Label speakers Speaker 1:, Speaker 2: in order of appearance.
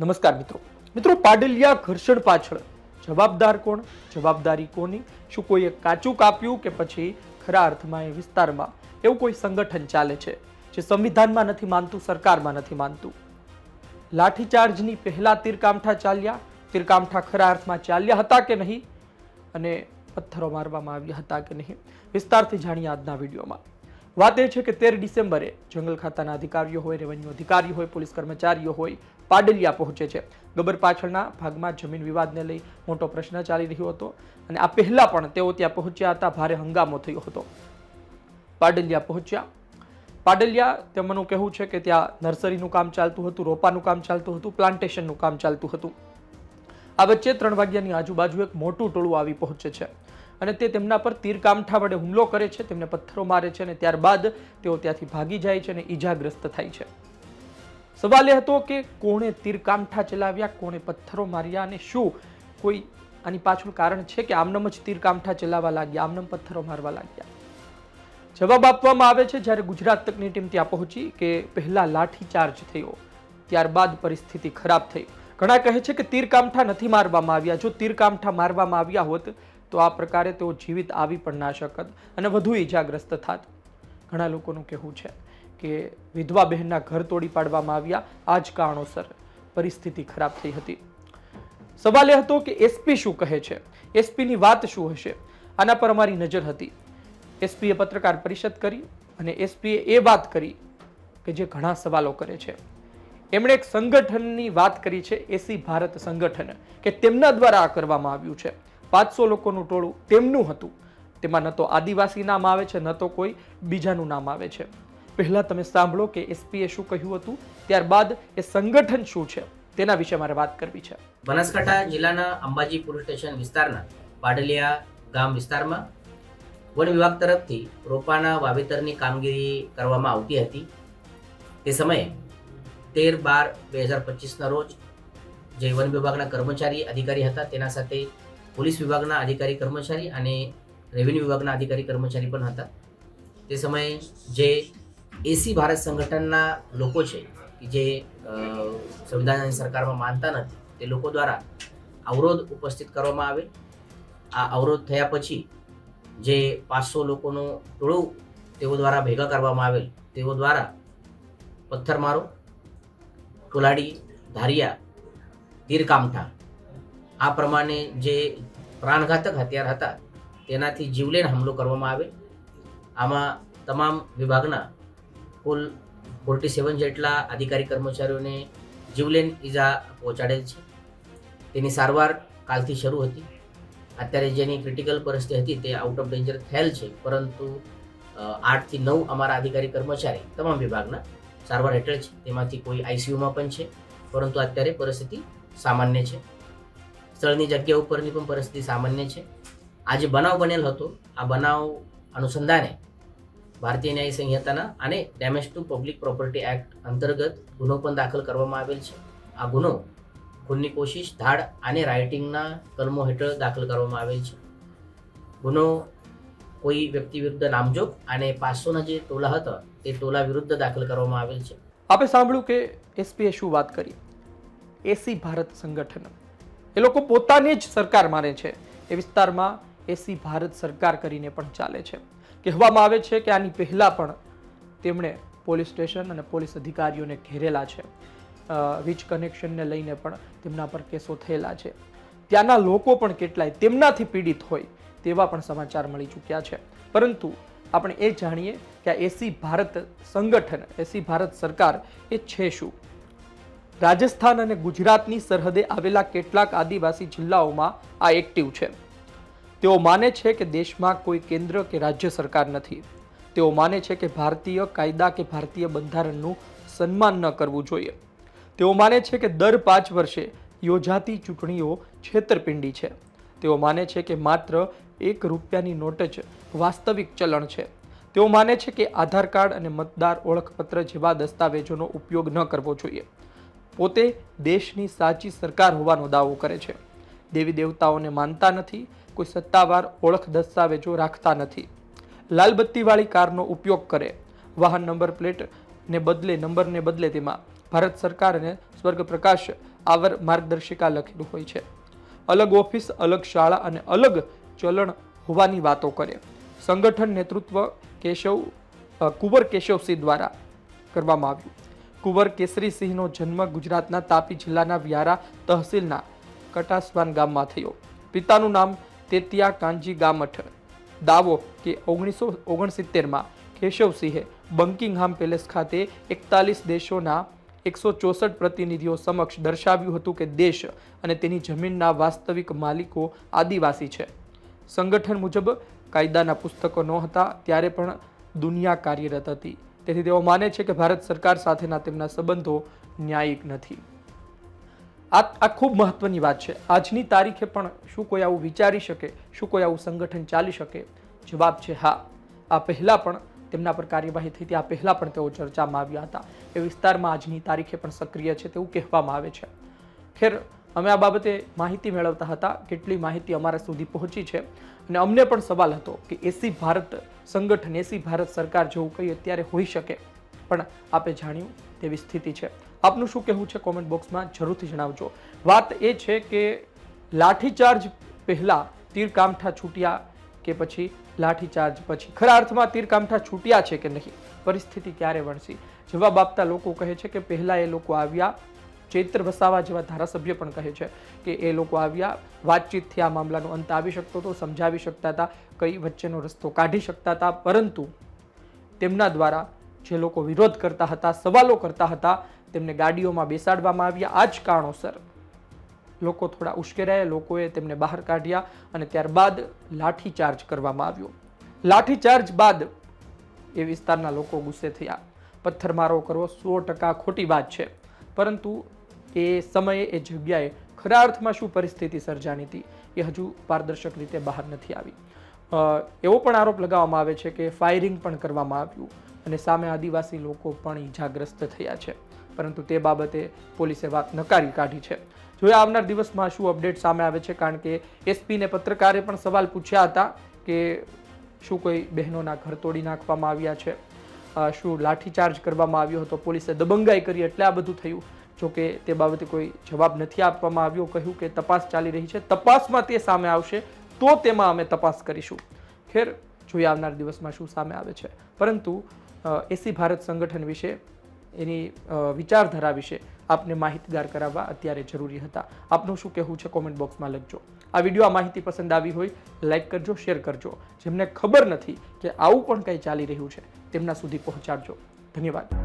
Speaker 1: નમસ્કાર મિત્રો. મિત્રો, પાડલિયા ઘર્ષણ પાછળ. જવાબદાર કોણ? જવાબદારી કોની? શું કોઈએ કાચું કાપ્યું કે પછી ખરા અર્થમાં એ વિસ્તારમાં? એવું કોઈ સંગઠન ચાલે છે જે સંવિધાનમાં નથી માનતું, સરકારમાં નથી માનતું? લાઠીચાર્જની પહેલા તીરકામઠા ચાલ્યા. તીરકામઠા ખરા અર્થમાં ચાલ્યા હતા કે નહીં? અને પથ્થરો મારવામાં આવ્યા હતા કે નહીં? વિસ્તારથી જાણીએ આજના વિડીયોમાં. વાત એ છે કે તેર ડિસેમ્બરે જંગલ ખાતાના અધિકારીઓ હોય, રેવન્યુ અધિકારીઓ હોય, પોલીસ કર્મચારીઓ હોય પાડલિયા પહોંચે છે. ગબર પાછળના ભાગમાં જમીન વિવાદને લઈ મોટો પ્રશ્ન ચાલી રહ્યો હતો અને આ પહેલા પણ તેઓ ત્યાં પહોંચ્યા હતા, ભારે હંગામો થયો હતો. પાડલિયા પહોંચ્યા. પાડલિયા તેમનું કહેવું છે કે ત્યાં નર્સરીનું કામ ચાલતું હતું, રોપાનું કામ ચાલતું હતું, પ્લાન્ટેશનનું કામ ચાલતું હતું. આ વચ્ચે ત્રણ વાગ્યાની આજુબાજુ એક મોટું ટોળું આવી પહોંચે છે અને તે તેમના પર તીરકામઠા વડે હુમલો કરે છે, તેમને પથ્થરો મારે છે અને ત્યારબાદ તેઓ ત્યાંથી ભાગી જાય છે અને ઈજાગ્રસ્ત થાય છે. સવાલ એ હતો કે કોણે તીરકામઠા ચલાવ્યા, કોણે પથ્થરો માર્યા અને શું? કોઈ આની પાછળ કારણ છે કે આમનમ જ તીરકામઠા ચલાવવા લાગ્યા, આમનમ પથ્થરો મારવા લાગ્યા? જવાબ આપવામાં આવે છે જ્યારે ગુજરાત તકની ટીમ ત્યાં પહોંચી કે પહેલા લાઠીચાર્જ થયો, ત્યારબાદ પરિસ્થિતિ ખરાબ થઈ. ઘણા કહે છે કે તીરકામઠા નથી મારવામાં આવ્યા. જો તીરકામઠા મારવામાં આવ્યા હોત, તો આ પ્રકારે તેઓ જીવિત આવી પણ ના શકત અને વધુ ઈજાગ્રસ્ત થાત. ઘણા લોકોનું કહેવું છે કે વિધવા બહેનના ઘર તોડી પાડવામાં આવ્યા. આ જ કારણોસર પરિસ્થિતિ ખરાબ થઈ હતી. સવાલ એ હતો કે એસપી શું કહે છે? એસપીની વાત શું હશે? આના પર અમારી નજર હતી. એસપીએ પત્રકાર પરિષદ કરી અને એસપીએ એ વાત કરી કે જે ઘણા સવાલો કરે છે. એમણે એક સંગઠનની વાત કરી છે એસી ભારત સંગઠન, કે તેમના દ્વારા આ કરવામાં આવ્યું છે. પાંચસો લોકોનું ટોળું તેમનું હતું. તેમાં ન તો આદિવાસી નામ આવે છે, ન તો કોઈ બીજાનું નામ આવે છે. પહેલા તમે સાંભળો કે એસપીએ શું કહ્યું હતું, ત્યારબાદ એ સંગઠન શું છે, તેના વિશે મારે વાત કરવી છે.
Speaker 2: બનાસકાંઠા જિલ્લાના અંબાજી પોલીસ સ્ટેશન વિસ્તારના પાડલિયા ગામ વિસ્તારમાં વન વિભાગ તરફથી રોપાના વાવેતરની કામગીરી કરવામાં આવતી હતી. તે સમયે તેર બાર બે હજાર પચીસના રોજ જે વન વિભાગના કર્મચારી અધિકારી હતા, તેના સાથે પોલીસ વિભાગના અધિકારી કર્મચારી અને રેવન્યુ વિભાગના અધિકારી કર્મચારી પણ હતા. તે સમયે જે એસી ભારત સંગઠનના લોકો છે કે જે સંવિધાનની સરકારમાં માનતા નથી, તે લોકો દ્વારા અવરોધ ઉપસ્થિત કરવામાં આવે. આ અવરોધ થયા પછી જે પાંચસો લોકોનું ટોળું તેઓ દ્વારા ભેગા કરવામાં આવેલ, તેઓ દ્વારા પથ્થરમારો કોલાડી ધારિયા, તીરકામઠા, આ પ્રમાણે જે પ્રાણઘાતક હથિયાર હતા તેનાથી જીવલેણ હુમલો કરવામાં આવે. આમાં તમામ વિભાગના કુલ ફોર્ટી સેવન જેટલા અધિકારી કર્મચારીઓને જીવલેન ઈજા પહોંચાડેલ છે. તેની સારવાર કાલથી શરૂ હતી. અત્યારે જેની ક્રિટિકલ પરિસ્થિતિ હતી તે આઉટ ઓફ ડેન્જર થયેલ છે. પરંતુ આઠથી નવ અમારા અધિકારી કર્મચારી તમામ વિભાગના સારવાર હેઠળ છે. તેમાંથી કોઈ આઈસીયુમાં પણ છે. પરંતુ અત્યારે પરિસ્થિતિ સામાન્ય છે. સ્થળની જગ્યા ઉપરની પણ પરિસ્થિતિ સામાન્ય છે. આ જે બનાવ બનેલ હતો, આ બનાવ અનુસંધાને ભારતીય ન્યાય સંહિતાના અને damage to public property act અંતર્ગત ગુનો પણ દાખલ કરવામાં આવેલ છે. આ ગુનો ખૂનની કોશિશ, ધાડ અને રાઇટિંગના કલમો હેઠળ દાખલ કરવામાં આવેલ છે. ગુનો કોઈ વ્યક્તિ વિરુદ્ધ નામજોગ અને પાસોના જે ટોલા હતા, તે ટોલા વિરુદ્ધ દાખલ કરવામાં આવેલ છે.
Speaker 1: આપે સાંભળ્યું કે એસપીએ શું વાત કરી? એસી ભારત સંગઠન. એ લોકો પોતાને જ સરકાર માને છે. એ વિસ્તારમાં એસી ભારત સરકાર કરીને પણ ચાલે છે. કહેવામાં આવે છે કે આની પહેલાં પણ તેમણે પોલીસ સ્ટેશન અને પોલીસ અધિકારીઓને ઘેરેલા છે. વીજ કનેક્શનને લઈને પણ તેમના પર કેસો થયેલા છે. ત્યાંના લોકો પણ કેટલાય તેમનાથી પીડિત હોય તેવા પણ સમાચાર મળી ચૂક્યા છે. પરંતુ આપણે એ જાણીએ કે આ એસી ભારત સંગઠન, એસી ભારત સરકાર એ છે શું? રાજસ્થાન અને ગુજરાતની સરહદે આવેલા કેટલાક આદિવાસી જિલ્લાઓમાં આ એક્ટિવ છે. તેઓ માને છે કે દેશમાં કોઈ કેન્દ્ર કે રાજ્ય સરકાર નથી. તેઓ માને છે કે ભારતીય કાયદા કે ભારતીય બંધારણનું સન્માન ન કરવું જોઈએ. તેઓ માને છે કે દર પાંચ વર્ષે યોજાતી ચૂંટણીઓ છેતરપિંડી છે. તેઓ માને છે કે માત્ર એક રૂપિયાની નોટ જ વાસ્તવિક ચલણ છે. તેઓ માને છે કે આધાર કાર્ડ અને મતદાર ઓળખપત્ર જેવા દસ્તાવેજોનો ઉપયોગ ન કરવો જોઈએ. પોતે દેશની સાચી સરકાર હોવાનો દાવો કરે છે. દેવી દેવતાઓને માનતા નથી કોઈ સત્તાવાર ઓળખ દસ્તાવેજો રાખતા નથી. લાલબત્તીવાળી કારનો ઉપયોગ કરે. વાહન નંબર પ્લેટને બદલે નંબરને બદલે તેમાં ભારત સરકાર અને સ્વર્ગ પ્રકાશ આવર માર્ગદર્શિકા લખેલું હોય છે. અલગ ઓફિસ, અલગ શાળા અને અલગ ચલણ હોવાની વાતો કરે. સંગઠન નેતૃત્વ કેશવ કુંવર કેશવસિંહ દ્વારા કરવામાં આવ્યું. કુંવર કેસરીસિંહનો જન્મ ગુજરાતના તાપી જિલ્લાના વ્યારા તહસીલના કટાસવાન ગામમાં થયો. પિતાનું નામ તેતિયા કાંજી ગામઠ દાવો કે ઓગણીસો ઓગણસિત્તેરમાં કેશવસિંહે બંકિંગહામ પેલેસ ખાતે એકતાલીસ દેશોના એકસો ચોસઠ પ્રતિનિધિઓ સમક્ષ દર્શાવ્યું હતું કે દેશ અને તેની જમીનના વાસ્તવિક માલિકો આદિવાસી છે. સંગઠન મુજબ કાયદાના પુસ્તકો ન હતા ત્યારે પણ દુનિયા કાર્યરત હતી. તેથી તેઓ માને છે કે ભારત સરકાર સાથેના તેમના સંબંધો ન્યાયિક નથી. આ આ ખૂબ મહત્વની વાત છે. આજની તારીખે પણ શું કોઈ આવું વિચારી શકે? શું કોઈ આવું સંગઠન ચાલી શકે? જવાબ છે હા. આ પહેલાં પણ તેમના પર કાર્યવાહી થઈ હતી. આ પહેલાં પણ તેઓ ચર્ચામાં આવ્યા હતા. એ વિસ્તારમાં આજની તારીખે પણ સક્રિય છે તેવું કહેવામાં આવે છે. ખેર, અમે આ બાબતે માહિતી મેળવતા હતા. કેટલી માહિતી અમારા સુધી પહોંચી છે. અને અમને પણ સવાલ હતો કે એસી ભારત સંગઠન, એસી ભારત સરકાર જેવું કંઈ અત્યારે હોઈ શકે? પણ આપે જાણ્યું તેવી સ્થિતિ છે. આપનું શું કહેવું છે કોમેન્ટ બોક્સમાં જરૂરથી જણાવજો. વાત એ છે કે લાઠીચાર્જ પહેલાં તીરકામઠા છૂટ્યા કે પછી લાઠીચાર્જ પછી? ખરા અર્થમાં તીરકામઠા છૂટ્યા છે કે નહીં? પરિસ્થિતિ ક્યારે વણસી? જવાબ આપતા લોકો કહે છે કે પહેલાં એ લોકો આવ્યા, ચૈત્ર વસાવા જેવા ધારાસભ્ય પણ કહે છે કે એ લોકો આવ્યા વાતચીતથી આ મામલાનો અંત આવી શકતો હતો, સમજાવી શકતા હતા, કઈ વચ્ચેનો રસ્તો કાઢી શકતા હતા, પરંતુ તેમના દ્વારા જે લોકો વિરોધ કરતા હતા, સવાલો કરતા હતા, તેમને ગાડીઓમાં બેસાડવામાં આવ્યા. આ જ કારણોસર લોકો થોડા ઉશ્કેરાયા, લોકોએ તેમને બહાર કાઢ્યા અને ત્યારબાદ લાઠીચાર્જ કરવામાં આવ્યો. લાઠીચાર્જ બાદ એ વિસ્તારના લોકો ગુસ્સે થયા. પથ્થરમારો કરવો સો ટકા ખોટી વાત છે. પરંતુ એ સમયે એ જગ્યાએ ખરા અર્થમાં શું પરિસ્થિતિ સર્જાણી હતી, એ હજુ પારદર્શક રીતે બહાર નથી આવી. એવો પણ આરોપ લગાવવામાં આવે છે કે ફાયરિંગ પણ કરવામાં આવ્યું. અને સામે આદિવાસી લોકો પણ ઈજાગ્રસ્ત થયા છે. પરંતુ તે બાબતે પોલીસે વાત નકારી કાઢી છે. જોઈએ આવનાર દિવસમાં શું અપડેટ સામે આવે છે? કારણ કે એસપીને પત્રકારે પણ સવાલ પૂછ્યા હતા કે શું કોઈ બહેનોના ઘર તોડી નાખવામાં આવ્યા છે? શું લાઠીચાર્જ કરવામાં આવ્યો હતો? પોલીસે દબંગાઈ કરી એટલે આ બધું થયું. જોકે તે બાબતે કોઈ જવાબ નથી આપવામાં આવ્યો. કહ્યું કે તપાસ ચાલી રહી છે. તપાસમાં તે સામે આવશે તો તેમાં અમે તપાસ કરીશું. ખેર જોઈએ આવનાર દિવસમાં શું સામે આવે છે? પરંતુ એસી ભારત સંગઠન વિશે, એની વિચારધારા વિશે આપને માહિતગાર કરાવવા અત્યારે જરૂરી હતા. આપનું શું કહેવું છે કોમેન્ટ બોક્સમાં લખજો. આ વીડિયો આ માહિતી પસંદ આવી હોય લાઇક કરજો શેર કરજો. જેમને ખબર નથી કે આવું પણ કંઈ ચાલી રહ્યું છે, તેમના સુધી પહોંચાડજો. ધન્યવાદ.